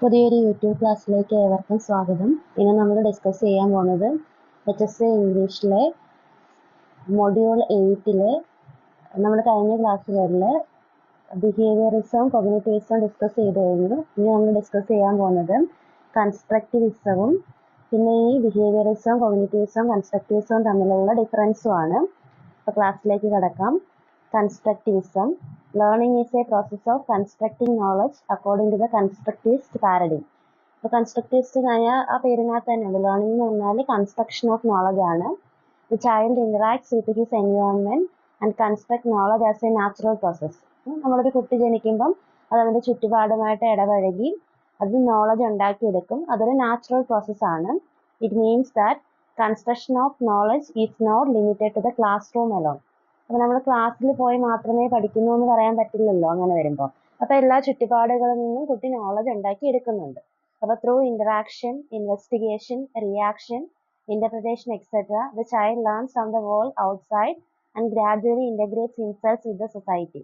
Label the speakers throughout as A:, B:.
A: പുതിയൊരു യൂട്യൂബ് ക്ലാസ്സിലേക്ക് ഏവർക്കും സ്വാഗതം. ഇന്ന് നമ്മൾ ഡിസ്കസ് ചെയ്യാൻ പോകുന്നത് എച്ച് എസ് ഇംഗ്ലീഷിലെ മൊഡ്യൂൾ എയ്റ്റിലെ നമ്മൾ കഴിഞ്ഞ ക്ലാസ്സുകളിൽ ബിഹേവിയറിസം കൊഗ്നിറ്റീവിസം ഡിസ്കസ് ചെയ്ത് കഴിഞ്ഞു ഇനി നമ്മൾ ഡിസ്കസ് ചെയ്യാൻ പോകുന്നത് കൺസ്ട്രക്റ്റിവിസവും പിന്നെ ഈ ബിഹേവിയറിസം കൊഗ്നിറ്റീവിസം കൺസ്ട്രക്റ്റിവിസവും തമ്മിലുള്ള ഡിഫറൻസും ആണ്. അപ്പോൾ ക്ലാസ്സിലേക്ക് കിടക്കാം. Constructivism learning is a process of constructing knowledge according to the constructivist paradigm constructivist എന്ന് പറഞ്ഞാൽ ആ പേരിനകത്ത് തന്നെ ഉണ്ട്. ലേണിംഗ് എന്ന് പറഞ്ഞാൽ കൺസ്ട്രക്ഷൻ ഓഫ് നോളജ് ആണ്. The child interacts with his environment and construct knowledge as a natural process നമ്മളൊരു കുട്ടി ജനിക്കുമ്പം അത് അതിന്റെ ചുറ്റുപാടുമായിട്ട് ഇടപഴകി അത് നോളജ് ഉണ്ടാക്കിയെടുക്കും. അതൊരു നാച്ചുറൽ പ്രോസസ്സാണ് it means that construction of knowledge is not limited to the classroom alone അപ്പോൾ നമ്മൾ ക്ലാസ്സിൽ പോയി മാത്രമേ പഠിക്കുന്നു എന്ന് പറയാൻ പറ്റില്ലല്ലോ അങ്ങനെ വരുമ്പോൾ അപ്പൊ എല്ലാ ചുറ്റുപാടുകളിൽ നിന്നും കുട്ടി നോളജ് ഉണ്ടാക്കി എടുക്കുന്നുണ്ട് അപ്പൊ through interaction investigation reaction interpretation etc the child learns from the world outside and gradually integrates himself with the society.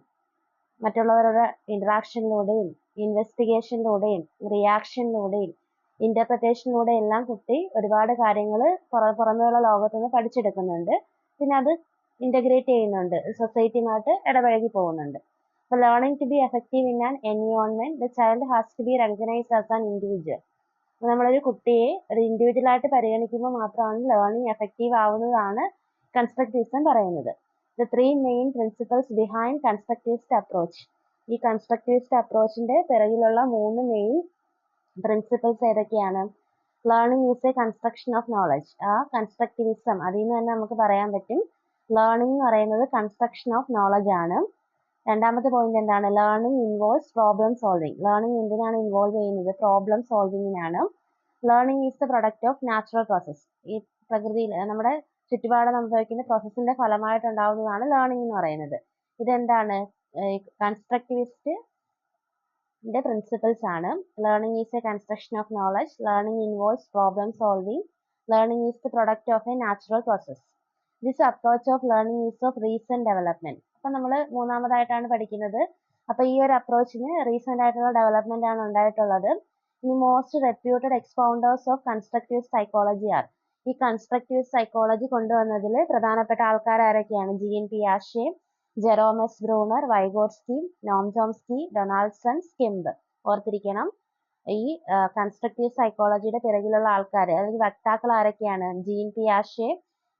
A: മറ്റുള്ളവരുടെ ഇന്ററാക്ഷനിലൂടെയും ഇൻവെസ്റ്റിഗേഷനിലൂടെയും റിയാക്ഷനിലൂടെയും ഇന്റർപ്രിട്ടേഷനിലൂടെ എല്ലാം കുട്ടി ഒരുപാട് കാര്യങ്ങൾ പുറ പുറമേയുള്ള ലോകത്ത് നിന്ന് പഠിച്ചെടുക്കുന്നുണ്ട്. പിന്നെ അത് ഇന്റഗ്രേറ്റ് ചെയ്യുന്നുണ്ട്. സൊസൈറ്റിയുമായിട്ട് ഇടപഴകി പോകുന്നുണ്ട്. അപ്പോൾ learning to be effective in an environment the child has to be recognise as an individual അപ്പോൾ നമ്മളൊരു കുട്ടിയെ ഒരു ഇൻഡിവിജ്വൽ ആയിട്ട് പരിഗണിക്കുമ്പോൾ മാത്രമാണ് ലേണിംഗ് എഫക്റ്റീവ് ആവുന്നതാണ് കൺസ്ട്രക്റ്റിവിസം പറയുന്നത്. The three main principles behind constructivist approach ഈ കൺസ്ട്രക്റ്റിവിസ്റ്റ് അപ്രോച്ചിന്റെ പിറകിലുള്ള മൂന്ന് മെയിൻ പ്രിൻസിപ്പൽസ് ഏതൊക്കെയാണ്? Learning is a construction of knowledge ആ കൺസ്ട്രക്റ്റിവിസം അതിൽ നിന്ന് തന്നെ നമുക്ക് പറയാൻ പറ്റും. ലേണിംഗ് എന്ന് പറയുന്നത് കൺസ്ട്രക്ഷൻ ഓഫ് നോളജ് ആണ്. രണ്ടാമത്തെ പോയിന്റ് എന്താണ്? Learning involves problem solving learning എന്തിനാണ് ഇൻവോൾവ് ചെയ്യുന്നത്? Problem സോൾവിങ്ങിനാണ് learning is the product of natural process ഈ പ്രകൃതിയിൽ നമ്മുടെ ചുറ്റുപാട് സംഭവിക്കുന്ന പ്രോസസ്സിന്റെ ഫലമായിട്ടുണ്ടാവുന്നതാണ് ലേണിംഗ് എന്ന് പറയുന്നത്. ഇതെന്താണ്? കൺസ്ട്രക്റ്റിവിസ്റ്റ് പ്രിൻസിപ്പിൾസ് ആണ്. Learning is a construction of knowledge learning involves problem solving learning is the product of a natural process this approach of learning is of recent development അപ്പൊ നമ്മൾ മൂന്നാമതായിട്ടാണ് പഠിക്കുന്നത്. അപ്പൊ ഈ ഒരു അപ്രോച്ചിന് റീസെന്റ് ആയിട്ടുള്ള ഡെവലപ്മെന്റ് ആണ് ഉണ്ടായിട്ടുള്ളത്. ഇനി most reputed expounders of constructive psychology are ഈ കൺസ്ട്രക്റ്റീവ് സൈക്കോളജി കൊണ്ടുവന്നതിൽ പ്രധാനപ്പെട്ട ആൾക്കാർ ആരൊക്കെയാണ്? ജി എൻ പി ആഷെ Jerome Bruner Vygotsky Noam Chomsky Donaldson Skemp ഓർത്തിരിക്കണം. ഈ കൺസ്ട്രക്റ്റീവ് സൈക്കോളജിയുടെ പിറകിലുള്ള ആൾക്കാർ അല്ലെങ്കിൽ വക്താക്കൾ ആരൊക്കെയാണ്? ജീൻ പി ആഷെ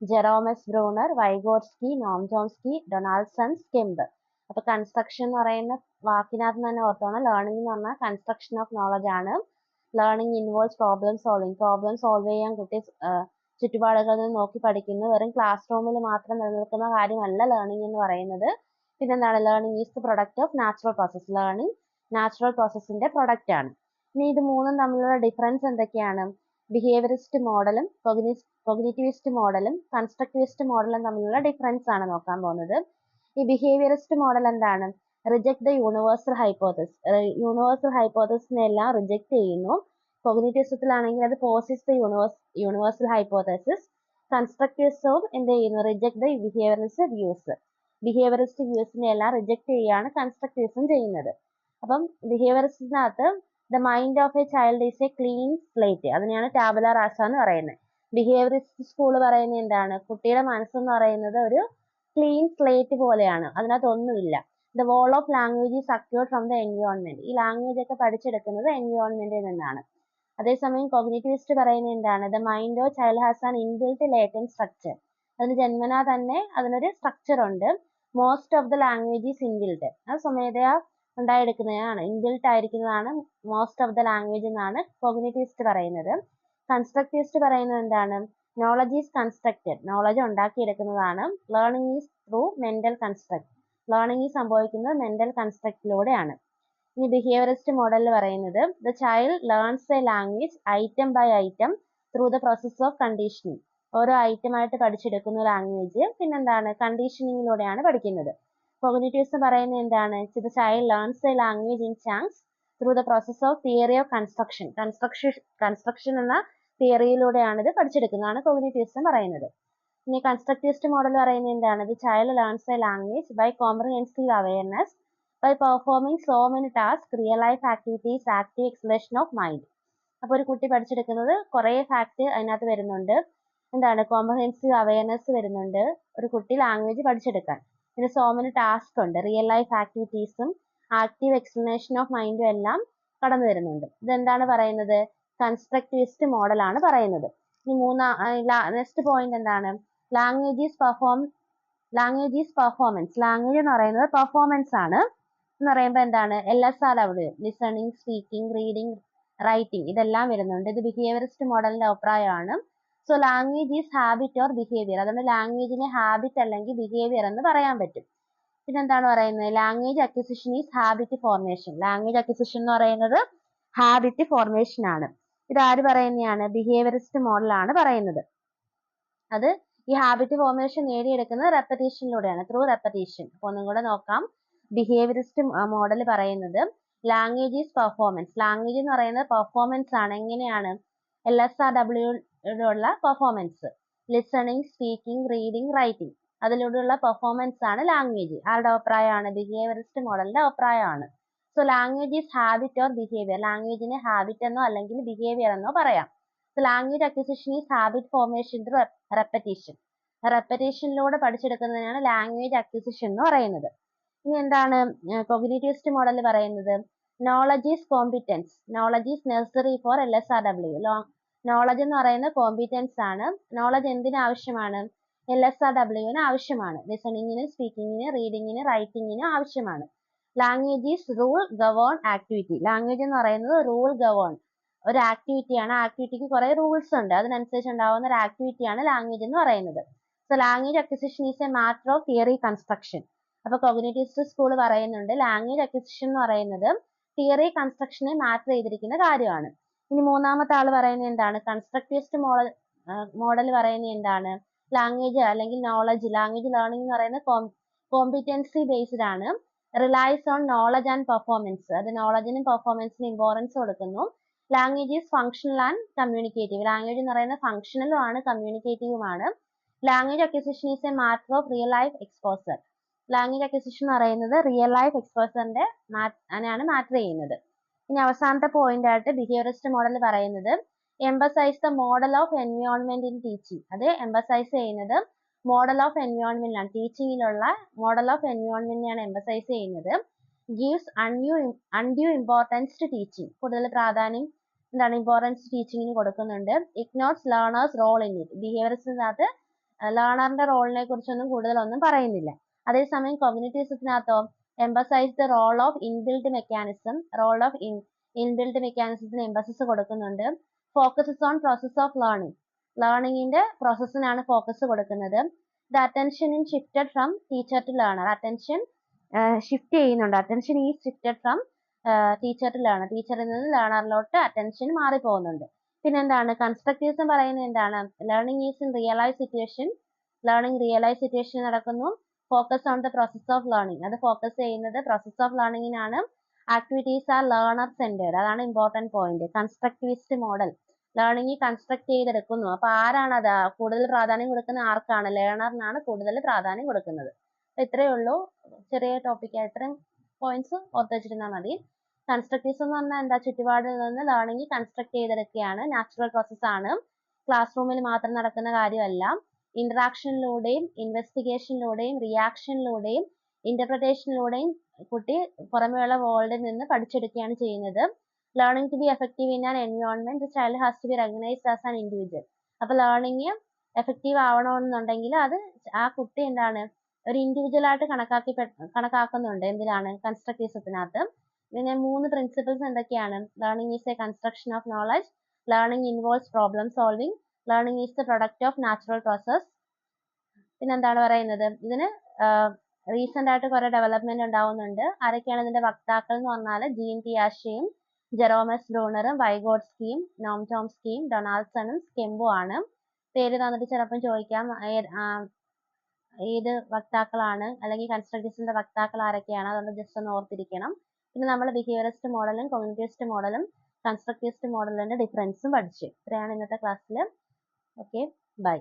A: Jerome Bruner Vygotsky Noam Chomsky Donaldson Skemp അപ്പൊ കൺസ്ട്രക്ഷൻ എന്ന് പറയുന്ന വാക്കിനകത്ത് തന്നെ ഓർത്തോണം. ലേണിംഗ് എന്ന് പറഞ്ഞാൽ കൺസ്ട്രക്ഷൻ ഓഫ് നോളജ് ആണ്. Learning involves problem solving problem solve ചെയ്യാൻ കുട്ടി ചുറ്റുപാടുകളിൽ നിന്ന് നോക്കി പഠിക്കുന്നു. വെറും ക്ലാസ് റൂമിൽ മാത്രം നിലനിൽക്കുന്ന കാര്യമല്ല ലേണിംഗ് എന്ന് പറയുന്നത്. പിന്നെന്താണ്? Learning is the product of natural process learning natural പ്രോസസ്സിന്റെ product ആണ്. ഇനി ഇത് മൂന്നും തമ്മിലുള്ള ഡിഫറൻസ് എന്തൊക്കെയാണ്? ബിഹേവിയറിസ്റ്റ് മോഡലും കൊഗ്നേറ്റീവിസ്റ്റ് മോഡലും കൺസ്ട്രക്റ്റിവിസ്റ്റ് മോഡലും തമ്മിലുള്ള ഡിഫറൻസ് ആണ് നോക്കാൻ പോകുന്നത്. ഈ ബിഹേവിയറിസ്റ്റ് മോഡൽ എന്താണ്? Reject the universal hypothesis universal ഹൈപ്പോത്തസിനെ എല്ലാം റിജക്ട് ചെയ്യുന്നു. കൊഗ്നേറ്റീവിസത്തിലാണെങ്കിൽ അത് posits the universe universal hypothesis കൺസ്ട്രക്റ്റീവിസവും എന്ത് ചെയ്യുന്നു? Reject the behaviourist views behaviourist വ്യൂസിനെ എല്ലാം റിജക്ട് ചെയ്യുകയാണ് കൺസ്ട്രക്റ്റീവിസം ചെയ്യുന്നത്. അപ്പം ബിഹേവിയറിസ്റ്റിനകത്ത് the mind of a child is a clean slate അതിനെയാണ് ടാബുല റാസ എന്ന് പറയുന്നത്. ബിഹേവിയറിസ്റ്റ് സ്കൂൾ പറയുന്നത് എന്താണ്? കുട്ടിയുടെ മനസ്സെന്ന് പറയുന്നത് ഒരു ക്ലീൻ സ്ലേറ്റ് പോലെയാണ്. അതിനകത്ത് ഒന്നുമില്ല the whole of language is acquired from the environment ഈ ലാംഗ്വേജ് ഒക്കെ പഠിച്ചെടുക്കുന്നത് എൻവയോൺമെന്റിൽ നിന്നാണ്. അതേസമയം കോഗ്നേറ്റീവിസ്റ്റ് പറയുന്നത് എന്താണ്? The mind of child has an inbuilt latent structure അതിന് ജന്മനാ തന്നെ അതിനൊരു സ്ട്രക്ചർ ഉണ്ട്. Most of the language is inbuilt അത് സ്വമേധയാ ഉണ്ടായെടുക്കുന്നതാണ്. ഇൻബിൽറ്റ് ആയിരിക്കുന്നതാണ് മോസ്റ്റ് ഓഫ് ദ ലാംഗ്വേജ് എന്നാണ് കോഗ്നിറ്റിവിസ്റ്റ് പറയുന്നത്. കൺസ്ട്രക്റ്റിവിസ്റ്റ് പറയുന്നത് എന്താണ്? Knowledge is constructed knowledge ഉണ്ടാക്കിയെടുക്കുന്നതാണ്. Learning is through mental construct learning സംഭവിക്കുന്നത് മെന്റൽ കൺസ്ട്രക്റ്റിലൂടെയാണ് ഇനി ബിഹേവിയറിസ്റ്റ് മോഡലിൽ പറയുന്നത് the child learns a language item by item through the process of conditioning ഓരോ ഐറ്റം ആയിട്ട് പഠിച്ചെടുക്കുന്ന ലാംഗ്വേജ് പിന്നെന്താണ്? കണ്ടീഷനിങ്ങിലൂടെയാണ് പഠിക്കുന്നത്. കോഗ്നിറ്റീവ്സ് പറയുന്നത് എന്താണ്? The child learns a language in chunks through the process of theory of construction construction construction എന്ന തിയറിയിലൂടെയാണ് ഇത് പഠിച്ചെടുക്കുന്നതാണ് കോഗ്നിറ്റീവ്സ് പറയുന്നത്. ഇനി കൺസ്ട്രക്റ്റിവിസ്റ്റ് മോഡൽ പറയുന്നത് എന്താണ്? The child learns a language by comprehensive awareness by performing so many task real life activities active exploration of mind അപ്പോൾ ഒരു കുട്ടി പഠിച്ചെടുക്കുന്നത് കുറേ ഫാക്ട് അതിനകത്ത് വരുന്നുണ്ട്. എന്താണ്? കോംപ്രഹെൻസീവ് അവയർനെസ് വരുന്നുണ്ട്. ഒരു കുട്ടി ലാംഗ്വേജ് പഠിച്ചെടുക്കാൻ. പിന്നെ സോമന് ടാസ്ക് ഉണ്ട്. റിയൽ ലൈഫ് ആക്ടിവിറ്റീസും ആക്റ്റീവ് എക്സ്പ്ലനേഷൻ ഓഫ് മൈൻഡും എല്ലാം കടന്നു വരുന്നുണ്ട്. ഇതെന്താണ് പറയുന്നത്? കൺസ്ട്രക്റ്റിവിസ്റ്റ് മോഡലാണ് പറയുന്നത്. ഇനി മൂന്നാ നെക്സ്റ്റ് പോയിന്റ് എന്താണ്? Language is perform language is performance language എന്ന് പറയുന്നത് പെർഫോമൻസ് ആണ്. എന്ന് പറയുമ്പോൾ എന്താണ്? L S R W listening speaking reading writing ഇതെല്ലാം വരുന്നുണ്ട്. ഇത് ബിഹേവിയറിസ്റ്റ് മോഡലിന്റെ അഭിപ്രായമാണ്. So language is habit or behaviour അതുകൊണ്ട് ലാംഗ്വേജിനെ ഹാബിറ്റ് അല്ലെങ്കിൽ ബിഹേവിയർ എന്ന് പറയാൻ പറ്റും. പിന്നെ എന്താണ് പറയുന്നത്? Language acquisition is habit formation language acquisition എന്ന് പറയുന്നത് ഹാബിറ്റ് ഫോർമേഷൻ ആണ്. ഇത് ആര് പറയുന്നതാണ് ബിഹേവിയറിസ്റ്റ് മോഡലാണ് പറയുന്നത്. അത് ഈ ഹാബിറ്റ് ഫോർമേഷൻ നേടിയെടുക്കുന്നത് റെപ്പറ്റീഷനിലൂടെയാണ് ത്രൂ റെപ്പറ്റീഷൻ അപ്പോൾ ഒന്നും കൂടെ നോക്കാം. ബിഹേവിയറിസ്റ്റ് മോഡൽ പറയുന്നത് ലാംഗ്വേജ് ഈസ് പെർഫോമൻസ് ലാംഗ്വേജ് എന്ന് പറയുന്നത് പെർഫോമൻസ് ആണ്. എങ്ങനെയാണ്? L S R ഡബ്ല്യൂടെ performance listening speaking reading writing അതിലൂടെയുള്ള പെർഫോമൻസ് ആണ് ലാംഗ്വേജ് ആരുടെ അഭിപ്രായമാണ്? ബിഹേവിയറിസ്റ്റ് മോഡലിന്റെ അഭിപ്രായമാണ്. So language is habit or behaviour ലാംഗ്വേജിനെ habit എന്നോ അല്ലെങ്കിൽ ബിഹേവിയർ എന്നോ പറയാം. So language acquisition is habit formation through repetition റെപ്പറ്റീഷനിലൂടെ പഠിച്ചെടുക്കുന്നതിനാണ് ലാംഗ്വേജ് അക്വിസിഷൻ എന്ന് പറയുന്നത്. ഇനി എന്താണ് കൊഗ്നേറ്റീവിസ്റ്റ് മോഡൽ പറയുന്നത്? Knowledge is competence knowledge is necessary for L S R W knowledge എന്ന് പറയുന്നത് കോമ്പിറ്റൻസ് ആണ്. നോളജ് എന്തിനാവശ്യമാണ് എൽ എസ് ആർ ഡബ്ല്യുവിന് ആവശ്യമാണ്. ലിസണിങ്ങിന് സ്പീക്കിങ്ങിന് റീഡിങ്ങിന് റൈറ്റിങ്ങിന് ആവശ്യമാണ്. Language is rule govern activity language എന്ന് പറയുന്നത് റൂൾ ഗവേൺ ഒരു ആക്ടിവിറ്റിയാണ് ആക്ടിവിറ്റിക്ക് കുറെ റൂൾസ് ഉണ്ട്. അതിനനുസരിച്ച് ഉണ്ടാവുന്ന ഒരു ആക്ടിവിറ്റിയാണ് ലാംഗ്വേജ് എന്ന് പറയുന്നത്. So language acquisition is a matter of theory construction അപ്പൊ കോഗ്നേറ്റീവിസ്റ്റ് സ്കൂൾ പറയുന്നുണ്ട്. ലാംഗ്വേജ് അക്വിസിഷൻ എന്ന് പറയുന്നത് തിയറി കൺസ്ട്രക്ഷനെ മാറ്റർ ചെയ്തിരിക്കുന്ന കാര്യമാണ്. ഇനി മൂന്നാമത്തെ ആൾ പറയുന്നത് എന്താണ്? കൺസ്ട്രക്റ്റിവിസ്റ്റ് മോഡൽ മോഡൽ പറയുന്നത് എന്താണ്? ലാംഗ്വേജ് അല്ലെങ്കിൽ നോളജ് ലാംഗ്വേജ് ലേണിംഗ് എന്ന് പറയുന്നത് കോമ്പിറ്റൻസി ബേസ്ഡ് ആണ്. Relies on knowledge and performance അത് നോളജിനും പെർഫോമൻസിനും ഇമ്പോർട്ടൻസ് കൊടുക്കുന്നു. Language is functional and communicative language എന്ന് പറയുന്നത് ഫങ്ഷണലും ആണ് കമ്മ്യൂണിക്കേറ്റീവുമാണ് language acquisition is a matter of real life exposure language acquisition എന്ന് പറയുന്നത് റിയൽ ലൈഫ് എക്സ്പോസറിന്റെ ആണ് മാറ്റർ ചെയ്യുന്നത്. ഇനി അവസാനത്തെ പോയിന്റ് ആയിട്ട് ബിഹേവിയറിസ്റ്റ് മോഡൽ പറയുന്നത് emphasise the model of environment in teaching അത് എംബസൈസ് ചെയ്യുന്നത് മോഡൽ ഓഫ് എൻവയോൺമെന്റ് ആണ് ടീച്ചിങ്ങിലുള്ള മോഡൽ ഓഫ് എൻവിയോൺമെന്റിനെയാണ് എംബസൈസ് ചെയ്യുന്നത്. Gives undue undue importance to teaching കൂടുതൽ പ്രാധാന്യം എന്താണ് ഇമ്പോർട്ടൻസ് ടീച്ചിങ്ങിന് കൊടുക്കുന്നുണ്ട്. Ignores learners role in it ബിഹേവിയറിസ്റ്റിനകത്ത് ലേണറിന്റെ റോളിനെ കുറിച്ചൊന്നും കൂടുതലൊന്നും പറയുന്നില്ല. അതേസമയം കോഗ്നിറ്റീവ്സിനകത്തോ emphasizes the role of inbuilt mechanism role of in inbuilt മെക്കാനിസത്തിന് emphasis കൊടുക്കുന്നുണ്ട്. Focuses on process of learning ലേണിംഗിന്റെ പ്രോസസ്സിനാണ് ഫോക്കസ് കൊടുക്കുന്നത്. The attention in shifted from teacher to learner attention shift ചെയ്യുന്നുണ്ട്. Attention is shifted from teacher to learner ടീച്ചറിൽ നിന്ന് ലേണറിലോട്ട് attention മാറിപ്പോകുന്നുണ്ട്. പിന്നെ എന്താണ് കൺസ്ട്രക്റ്റീവ്സം പറയുന്നത് എന്താണ്? Learning is in realise situation learning realise situation നടക്കുന്നു. Focus on the process of learning അത് ഫോക്കസ് ചെയ്യുന്നത് പ്രോസസ് ഓഫ് ലേണിംഗിനാണ് ആക്ടിവിറ്റീസ് ആർ ലേണർ സെന്റേഡ് അതാണ് important point constructivist model learning construct ചെയ്തെടുക്കുന്നു. അപ്പൊ ആരാണ് അത്? കൂടുതൽ പ്രാധാന്യം കൊടുക്കുന്ന ആർക്കാണ്? ലേണറിനാണ് കൂടുതൽ പ്രാധാന്യം കൊടുക്കുന്നത്. ഇത്രയേ ഉള്ളൂ. ചെറിയ ടോപ്പിക് ഇത്രയും പോയിന്റ്സ് ഓർത്ത് വെച്ചിരുന്നാൽ മതി. കൺസ്ട്രക്റ്റീവ്സ് എന്ന് പറഞ്ഞാൽ എന്താ? ചുറ്റുപാടിൽ നിന്ന് ലേണിംഗ് കൺസ്ട്രക്ട് ചെയ്തെടുക്കുകയാണ്. നാച്ചുറൽ പ്രോസസ് ആണ്. ക്ലാസ് റൂമിൽ മാത്രം നടക്കുന്ന കാര്യമല്ല. ഇന്ററാക്ഷനിലൂടെയും ഇൻവെസ്റ്റിഗേഷനിലൂടെയും റിയാക്ഷനിലൂടെയും ഇന്റർപ്രിട്ടേഷനിലൂടെയും കുട്ടി പുറമെയുള്ള വേൾഡിൽ നിന്ന് പഠിച്ചെടുക്കുകയാണ് ചെയ്യുന്നത്. Learning to be effective in an environment child has to be recognised as an individual അപ്പൊ ലേണിംഗ് എഫക്റ്റീവ് ആവണമെന്നുണ്ടെങ്കിൽ അത് ആ കുട്ടി എന്താണ് ഒരു ഇൻഡിവിജ്വൽ ആയിട്ട് കണക്കാക്കി കണക്കാക്കുന്നുണ്ട്. എന്തിനാണ്? കൺസ്ട്രക്റ്റീവ്സത്തിനകത്ത് പിന്നെ മൂന്ന് പ്രിൻസിപ്പിൾസ് എന്തൊക്കെയാണ്? Learning is a construction of knowledge learning involves problem solving learning is the product of natural process പിന്നെ എന്താണ് പറയുന്നത്? ഇതിന് റീസെന്റ് ആയിട്ട് കുറെ ഡെവലപ്മെന്റ് ഉണ്ടാവുന്നുണ്ട്. ആരൊക്കെയാണ് ഇതിന്റെ വക്താക്കൾ എന്ന് പറഞ്ഞാൽ ജീൻ ടിയാഷയും ജെറോമസ് ബ്രൂണറും വൈഗോട്സ്കിയും നോം ചോംസ്കിയും ഡൊണാൾഡ്സണും സ്കെമ്പും ആണ്. പേര് തന്നിട്ട് ചിലപ്പം ചോദിക്കാം. ഏത് വക്താക്കളാണ്? അല്ലെങ്കിൽ കൺസ്ട്രക്റ്റീവ്സിന്റെ വക്താക്കൾ ആരൊക്കെയാണ്? അതുകൊണ്ട് ജസ്റ്റ് ഒന്ന് ഓർത്തിരിക്കണം. പിന്നെ നമ്മൾ ബിഹേവിയറിസ്റ്റ് മോഡലും കോഗ്നിറ്റീവിസ്റ്റ് മോഡലും കൺസ്ട്രക്റ്റിവിസ്റ്റ് മോഡലിന്റെ ഡിഫറൻസും പഠിച്ചു. ഇത്രയാണ് ഇന്നത്തെ ക്ലാസ്സിൽ ഓക്കെ ബൈ